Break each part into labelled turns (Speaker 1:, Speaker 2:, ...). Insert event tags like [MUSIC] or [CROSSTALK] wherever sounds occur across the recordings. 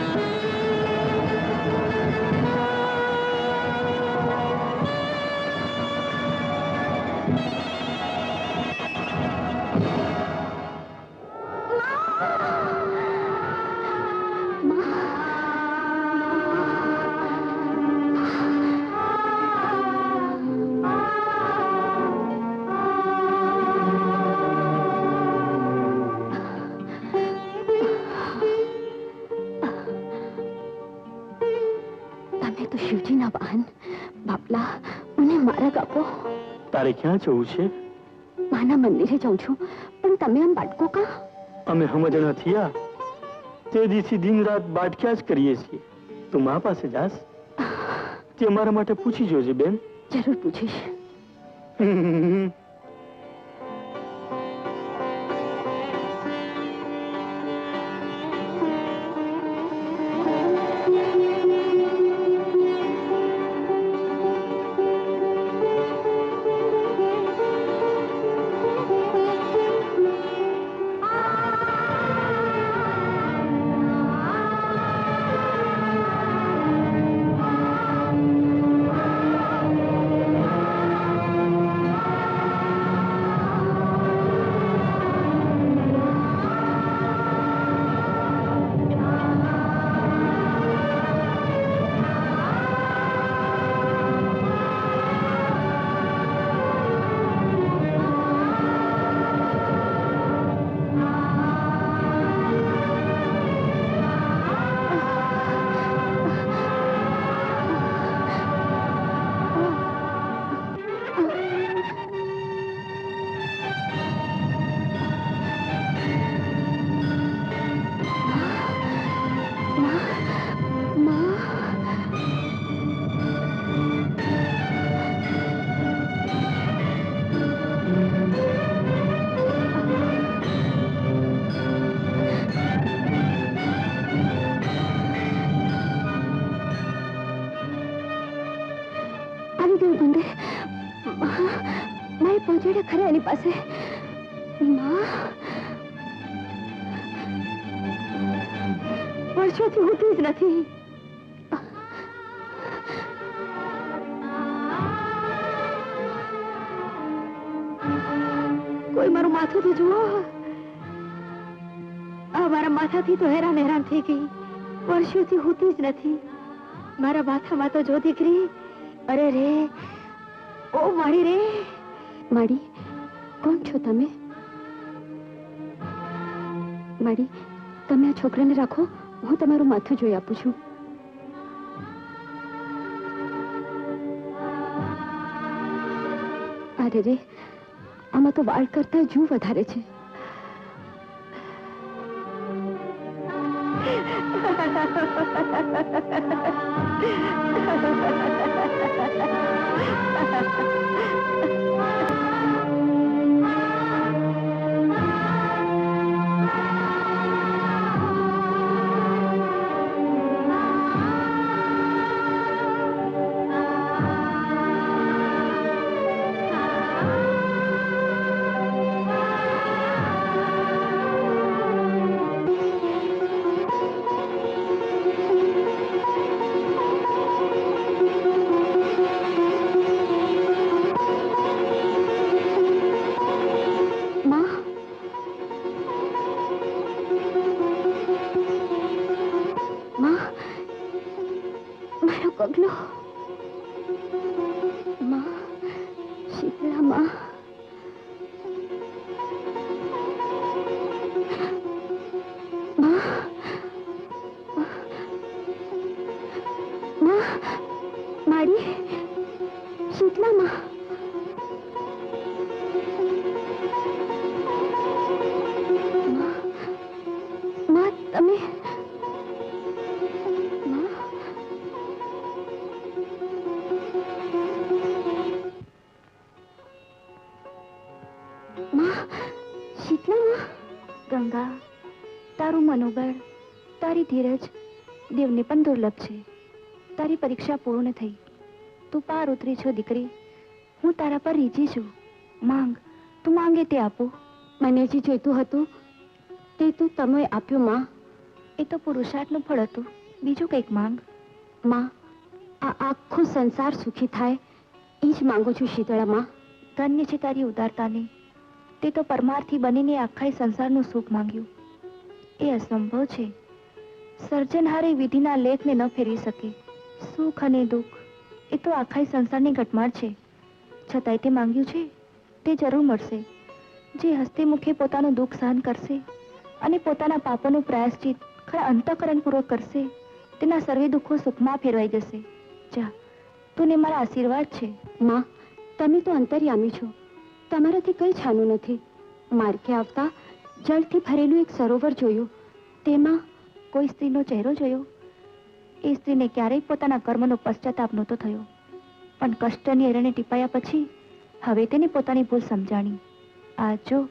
Speaker 1: તમે તો શિવજીના વાહન. બાપલા મને માર્ગ આપો.
Speaker 2: તારે ક્યાં જવું છે?
Speaker 1: માના મંદિરે જાઉં છું. પણ તમે આમ બાટકો કા?
Speaker 2: અમે સમજણા થયા. તે દિવસથી દિન રાત બાટક્યા જ કરીએ છીએ. તું મા પાસે જાસ તે મારા માટે પૂછી જોજે બેન.
Speaker 1: જરૂર પૂછીશ. [LAUGHS] મેં પહોંચાડ્યા ખરા એની પાસે. માં. વર્ષોથી ઉઠી જ નથી. કોઈ મારું માથું તો જુઓ. આ મારા માથાથી તો હેરાન હેરાન થઈ ગઈ. વર્ષોથી હોતી જ નથી. મારા માથામાં તો જો દીકરી, અરે રે ઓ માડી રે. માડી કોણ છો તમે? માડી તમે આ છોકરાને રાખો, હું તમારું માથું જોઈ આપું છું. અરે રે, આમાં તો વાળ કરતા જુ વધારે છે. માં [LAUGHS]
Speaker 3: તારું મનોબળ, તારી ધીરજ, દેવને પણ દુર્લભ છે. તારી પરીક્ષા પૂર્ણ થઈ. તું પાર ઉતરી છો, દીકરી. હું તારા પર રીજી છું. માંગ, તું માંગે તે આપું.
Speaker 1: મને જે જોઈતું હતું, તે તું તમે આપ્યું, માં.
Speaker 3: એ તો પુરુષાર્થનું ફળ હતું. બીજું કંઈક માંગ.
Speaker 1: માં, આ આખો સંસાર સુખી થાય, એ જ માંગુ છું શીતળામાં
Speaker 3: ધન્ય છે તારી ઉદારતાની. તે તો પરમાર્થી બનીને આખા સંસારનું સુખ માંગ્યું. એ અસંભવ છે. સર્જનહારી વિધિના લેખને ન ફેરવી શકે. સુખ અને દુઃખ, એ તો આખા સંસારની ઘટમાળ છે. છતાંય તે માંગ્યું છે, તે જરૂર મળશે. જે હસ્તે મુખે પોતાનું દુઃખ સહન કરશે અને પોતાના પાપોનું પ્રાયશ્ચિત, ખરા અંતઃકરણપૂર્વક કરશે, તેના સર્વે દુઃખો સુખમાં ફેરવાઈ જશે. જા તું ને મારા આશીર્વાદ છે.
Speaker 1: માં, તમે તો અંતર્યામી છો. તમારાથી કંઈ છાનું નથી. માર્ગે આવતા જળથી ભરેલું એક સરોવર જોયું. તેમાં
Speaker 3: કોઈ સ્ત્રીનો ચહેરો જોયો. એ સ્ત્રીને ક્યારેય પોતાના કર્મનો પશ્ચાતાપ નહોતો થયો. પણ કષ્ટની એરણે ટીપાયા પછી હવે તેને પોતાની ભૂલ સમજાણી. આ જો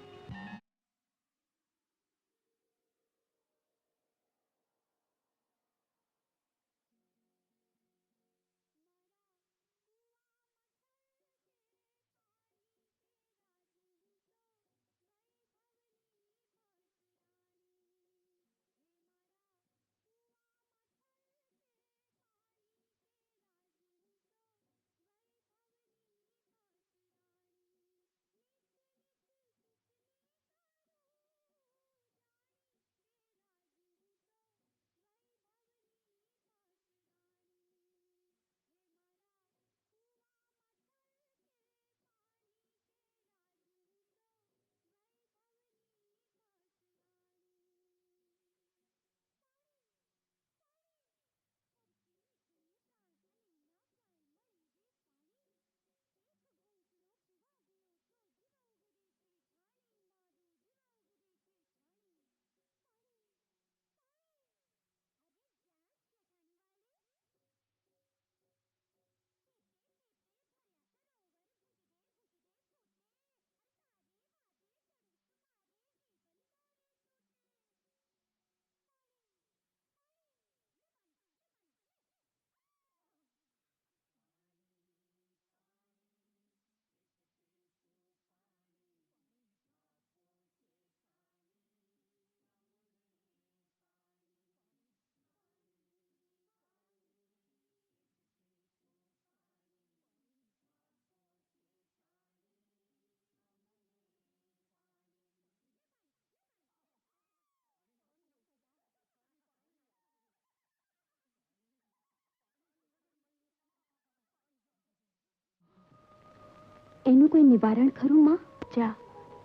Speaker 1: એનું કોઈ નિવારણ ખરું માં?
Speaker 3: જા.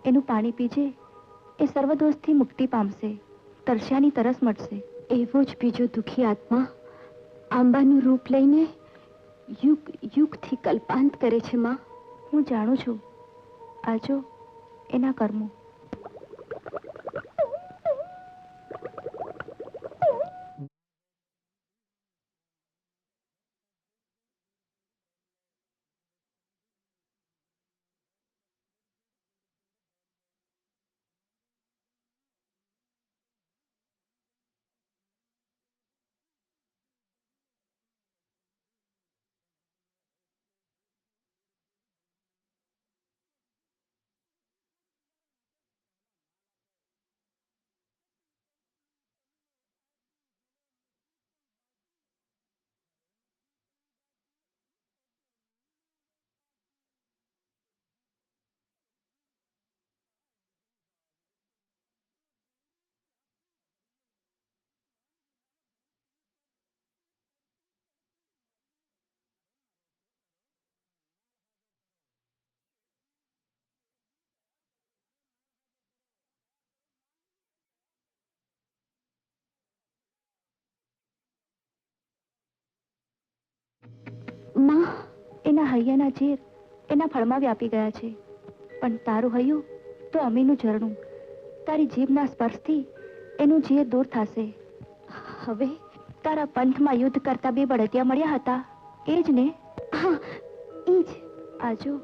Speaker 3: એનું પાણી પીજે. એ સર્વદોષથી મુક્તિ પામશે. તરસ્યાની તરસ મટશે.
Speaker 1: એવો જ બીજો દુઃખી આત્મા આંબાનું રૂપ લઈને યુગ યુગથી કલ્પાંત કરે છે માં.
Speaker 3: હું જાણું છું. આજો એના કર્મો.
Speaker 1: માં,
Speaker 3: એના હૈયાના ઝેર એના ફળમાં વ્યાપી ગયા છે. પણ તારું હૈયું તો અમીનું ઝરણું. તારી જીભના સ્પર્શથી એનું ઝેર દૂર થશે.
Speaker 1: હવે
Speaker 3: તારા પંથમાં યુદ્ધ કરતા બે બળદિયા મળ્યા હતા. એ જ ને?
Speaker 1: હા એ જ.
Speaker 3: આજો.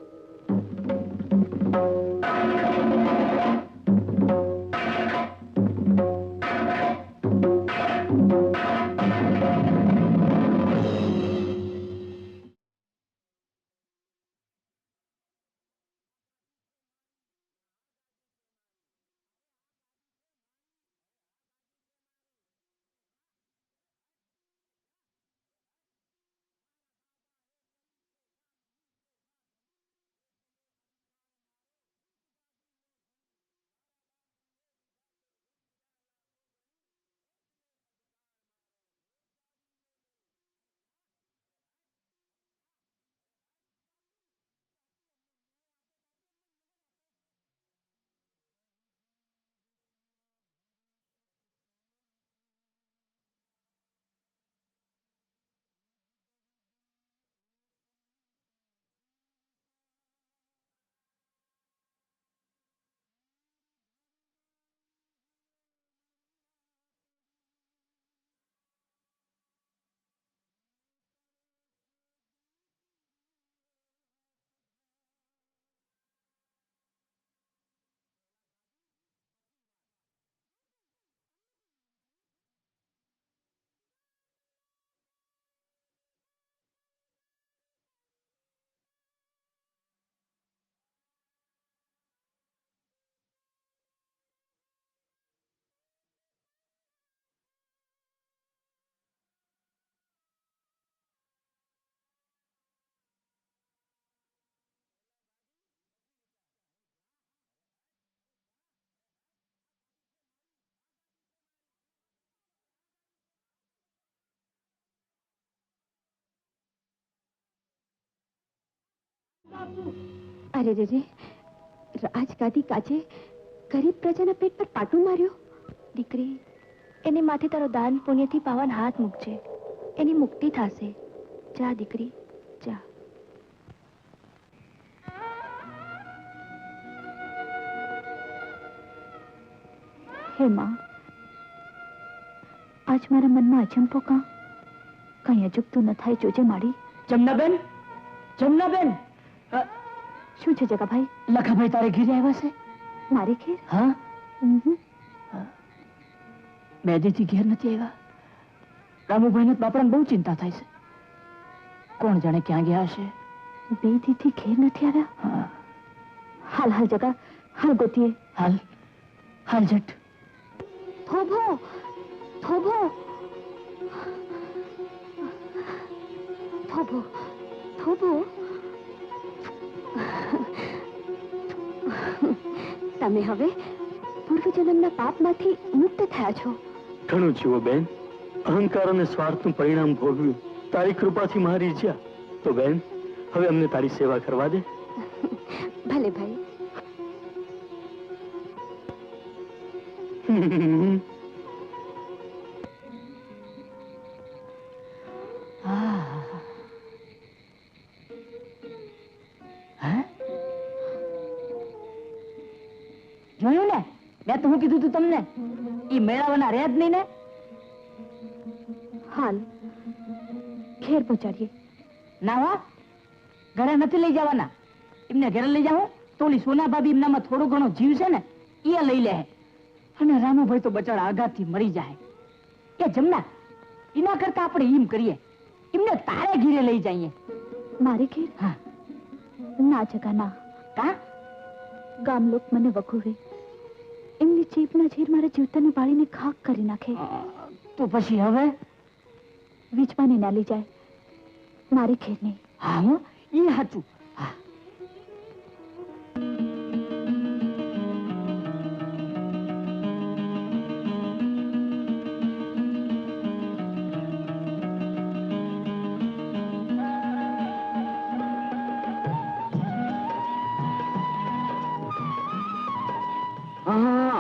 Speaker 1: અરે રે રે, રાજગાદી કાજે ગરીબ પ્રજાના પેટ પર પાટું માર્યો.
Speaker 4: દીકરી, એને માથે તારો દાન પુણ્યથી પાવન હાથ મૂકજે. એની મુક્તિ થશે. જા દીકરી આજ મારા મનમાં અચંપો કાં? કઈ અજુકતું ન થાય જોજે મારી
Speaker 5: જમનાબેન જમનાબેન!
Speaker 4: શું છે જગાભાઈ?
Speaker 5: લખાભાઈ તારે ઘીરે આવ્યા છે?
Speaker 4: મારે ઘેર?
Speaker 5: હા?
Speaker 4: ઉહું.
Speaker 5: બે દીથી ઘેર નથી આવ્યા? રામુભાઈને બાપડાને બહુ ચિંતા થાય છે. કોણ જાણે ક્યાં ગયા હશે?
Speaker 4: બે દીથી ઘેર નથી આવ્યા? હાલ હાલ જગા. હાલ ગોતીએ.
Speaker 5: હાલ. હાલ જટ.
Speaker 4: થોભો. થોભો. થોભો. થોભો. [LAUGHS] તમે હવે પૂર્વજન્મના પાપમાંથી મુક્ત થયા છો.
Speaker 2: ઘણું જીવો બેન. અહંકાર અને સ્વાર્થનું પરિણામ ભોગવ્યું. તારી કૃપાથી મારી જ્યાં તો બેન હવે અમને તારી સેવા કરવા દે. [LAUGHS]
Speaker 4: ભલે ભાઈ. [LAUGHS]
Speaker 5: ઈ મેળાવાના રહે ને?
Speaker 4: હાલ ઘેર પહોંચાડીએ.
Speaker 5: ના હો ઘરે નથી લઈ જવાના. એમને ઘરે લઈ જાઓ તો ઓલી સોના ભાભી એમનામાં થોડો ઘણો જીવ છે ને એ લઈ લે. અને રામુભાઈ તો બચાડા આઘાતથી મરી જાય. એ જમના એના કરતા આપણે એમ કરીએ. એમને તારે ઘીરે લઈ જઈએ.
Speaker 4: મારી ઘેર?
Speaker 5: હા.
Speaker 4: ના જગા ના.
Speaker 5: કા?
Speaker 4: ગામ લોક મને વખોવે. ચીપના ઝેર મારા જીવતાને બાળીને ખાક કરી નાખે.
Speaker 5: તો પછી હવે?
Speaker 4: વીજપાને ના લઈ જાય. મારી ખેર નહીં
Speaker 5: હા એ ઈ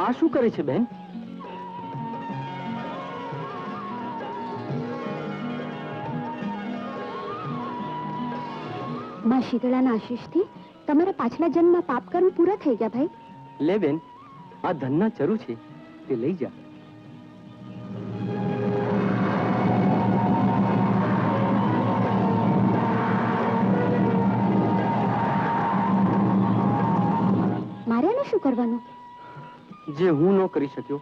Speaker 2: આ શું કરે છે બેન?
Speaker 4: માં શીતળાના આશીષથી તમારા પાછલા જન્મમાં પાપ કર્મ પૂરા થઈ ગયા ભાઈ.
Speaker 6: લે બેન આ ધનના ચરુ છે. તે લઈ જા.
Speaker 4: મારે શું કરવાનું?
Speaker 6: જે હું ન કરી શક્યો,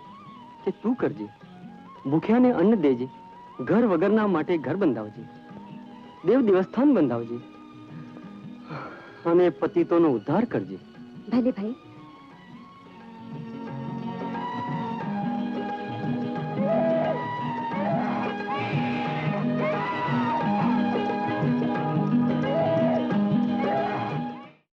Speaker 6: તે તું કરજે. ભૂખ્યાને અન્ન દેજે. ઘર વગરના માટે ઘર બંધાવજે. દેવ દેવસ્થાન બંધાવજે. અને પતિતોનો ઉદ્ધાર કરજે.
Speaker 4: ભલે ભાઈ.